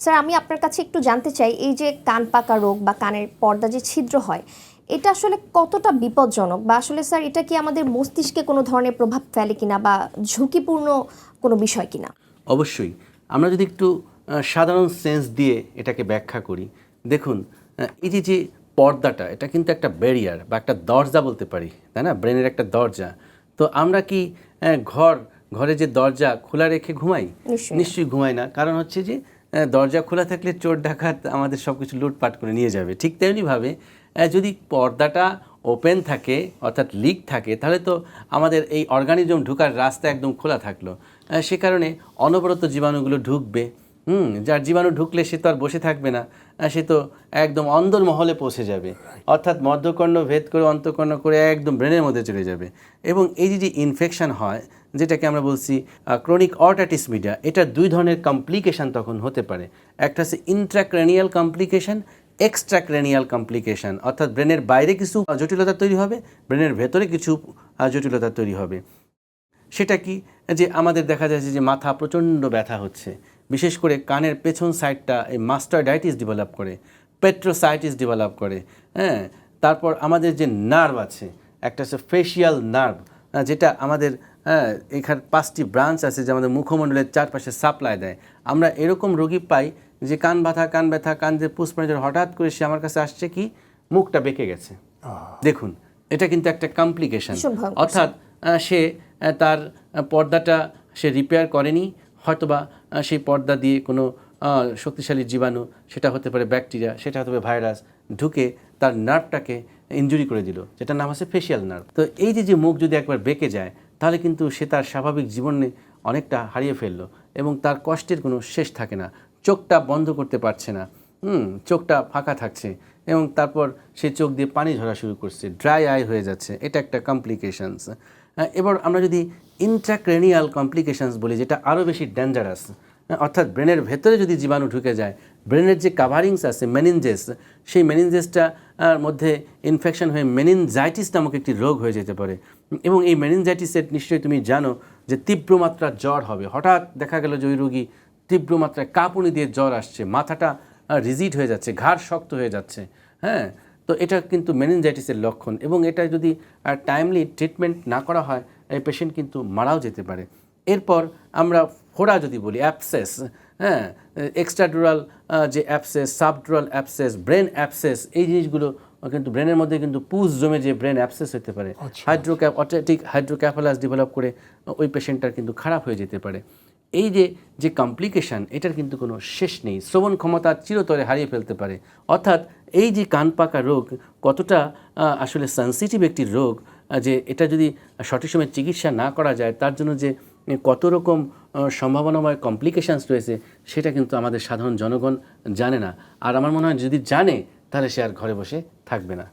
Sir আমি আপনার কাছে একটু জানতে চাই এই যে কান পাকা রোগ বা কানের পর্দা যে ছিদ্র হয় এটা আসলে কতটা বিপজ্জনক বা আসলে স্যার এটা কি আমাদের মস্তিষ্কে কোনো ধরনের প্রভাব ফেলে কিনা বা ঝুঁকিপূর্ণ কোনো বিষয় কিনা? অবশ্যই। আমরা যদি একটু সাধারণ সেন্স দিয়ে এটাকে ব্যাখ্যা করি দেখুন এই যে যে পর্দাটা এটা কিন্তু একটা ব্যারিয়ার বা একটা দরজা বলতে পারি তাই না? ব্রেনের একটা দরজা। তো আমরা কি ঘর ঘরে যে দরজা খোলা রেখে ঘুমাই? নিশ্চয়ই। ঘুমাই না। কারণ হচ্ছে যে দরজা খোলা থাকলে চোর ডাকাত আমাদের সব কিছু লুটপাট করে নিয়ে যাবে। ঠিক তেমনিভাবে যদি পর্দাটা ওপেন থাকে, অর্থাৎ লিক থাকে, তাহলে তো আমাদের এই অর্গানিজম ঢুকার রাস্তা একদম খোলা থাকল। সে কারণে অনবরত জীবাণুগুলো ঢুকবে। হুম যার জীবাণু ঢুকলে সে তো আর বসে থাকবে না সে তো একদম অন্দর মহলে পৌঁছে যাবে। অর্থাৎ মধ্যকর্ণ ভেদ করে অন্তকর্ণ করে একদম ব্রেনের মধ্যে চলে যাবে। এবং এই যে যে ইনফেকশান হয় যেটাকে আমরা বলছি ক্রনিক অর্টাটিস মিডিয়া এটা দুই ধরনের কমপ্লিকেশান তখন হতে পারে। একটা হচ্ছে ইন্ট্রাক্রেনিয়াল কমপ্লিকেশন এক্সট্রাক্রেনিয়াল কমপ্লিকেশন অর্থাৎ ব্রেনের বাইরে কিছু জটিলতা তৈরি হবে ব্রেনের ভেতরে কিছু জটিলতা তৈরি হবে। সেটা কি? যে আমাদের দেখা যাচ্ছে যে মাথা প্রচণ্ড ব্যথা হচ্ছে। বিশেষ করে কানের পেছন সাইডটা এই মাস্টারডাইটিস ডেভেলপ করে পেট্রোসাইটিস ডেভেলপ করে হ্যাঁ? তারপর আমাদের যে নার্ভ আছে একটা হচ্ছে ফেশিয়াল নার্ভ যেটা আমাদের হ্যাঁ এখানে পাঁচটি ব্রাঞ্চ আছে যে আমাদের মুখমণ্ডলের চারপাশে সাপ্লাই দেয়। আমরা এরকম রোগী পাই যে কান ব্যথা কান ব্যথা কান যে পুষ্পাঞ্জল হঠাৎ করে সে আমার কাছে আসছে কি? মুখটা বেঁকে গেছে। দেখুন এটা কিন্তু একটা কমপ্লিকেশন অর্থাৎ সে তার পর্দাটা সে রিপেয়ার করেনি হয়তোবা সেই পর্দা দিয়ে কোনো শক্তিশালী জীবাণু, সেটা হতে পারে ব্যাকটেরিয়া, সেটা হতে পারে ভাইরাস, ঢুকে তার নার্ভটাকে ইনজুরি করে দিল, যেটার নাম আছে ফেশিয়াল নার্ভ তো এই যে যে মুখ যদি একবার বেঁকে যায়, তাহলে কিন্তু সে তার স্বাভাবিক জীবনে অনেকটা হারিয়ে ফেলল এবং তার কষ্টের কোনো শেষ থাকে না। চোখটা বন্ধ করতে পারছে না। হুম, চোখটা ফাঁকা থাকছে এবং তারপর সে চোখ দিয়ে পানি ঝরা শুরু করছে। ড্রাই আই হয়ে যাচ্ছে। এটা একটা কমপ্লিকেশনস এবার আমরা যদি ইন্ট্রাক্রেনিয়াল কমপ্লিকেশানস বলি, যেটা আরও বেশি ডেঞ্জারাস অর্থাৎ ব্রেনের ভেতরে যদি জীবাণু ঢুকে যায় ব্রেনের যে কাভারিংস আছে মেনিনজেস সেই মেনিনজেসটা মধ্যে ইনফেকশন হয়ে মেনিনজাইটিস নামক একটি রোগ হয়ে যেতে পারে। এবং এই মেনিনজাইটিসের নিশ্চয়ই তুমি জানো যে তীব্র মাত্রার জ্বর হবে। হঠাৎ দেখা গেল যে ওই রোগী তীব্র মাত্রায় কাঁপুনি দিয়ে জ্বর আসছে, মাথাটা রিজিড হয়ে যাচ্ছে, ঘাড় শক্ত হয়ে যাচ্ছে হ্যাঁ তো এটা কিন্তু মেনিনজাইটিসের লক্ষণ এবং এটা যদি টাইমলি ট্রিটমেন্ট না করা হয় এই পেশেন্ট কিন্তু মারাও যেতে পারে। এরপর আমরা ফোড়া যদি বলি অ্যাপসেস হ্যাঁ এক্সট্রাডুরাল যে abscess subdural abscess brain abscess এই জিনিসগুলো কিন্তু ব্রেনের মধ্যে কিন্তু পুজ জমে যে ব্রেন অ্যাপসেস হতে পারে। হাইড্রোক্যাপ অটোটিক হাইড্রোক্যাফালাস ডেভেলপ করে ওই পেশেন্টটার কিন্তু খারাপ হয়ে যেতে পারে। এই যে যে কমপ্লিকেশন এটার কিন্তু কোনো শেষ নেই। শ্রবণ ক্ষমতা চিরতরে হারিয়ে ফেলতে পারে। অর্থাৎ এই যে কান পাকা রোগ, কতটা আসলে সেন্সিটিভ একটি রোগ যে এটা যদি সঠিক সময়ে চিকিৎসা না করা যায়, তার জন্য যে কত রকম সম্ভাবনাময় কমপ্লিকেশানস রয়েছে, সেটা কিন্তু আমাদের সাধারণ জনগণ জানে না। আর আমার মনে হয় যদি জানে, তাহলে সে আর ঘরে বসে থাকবে না।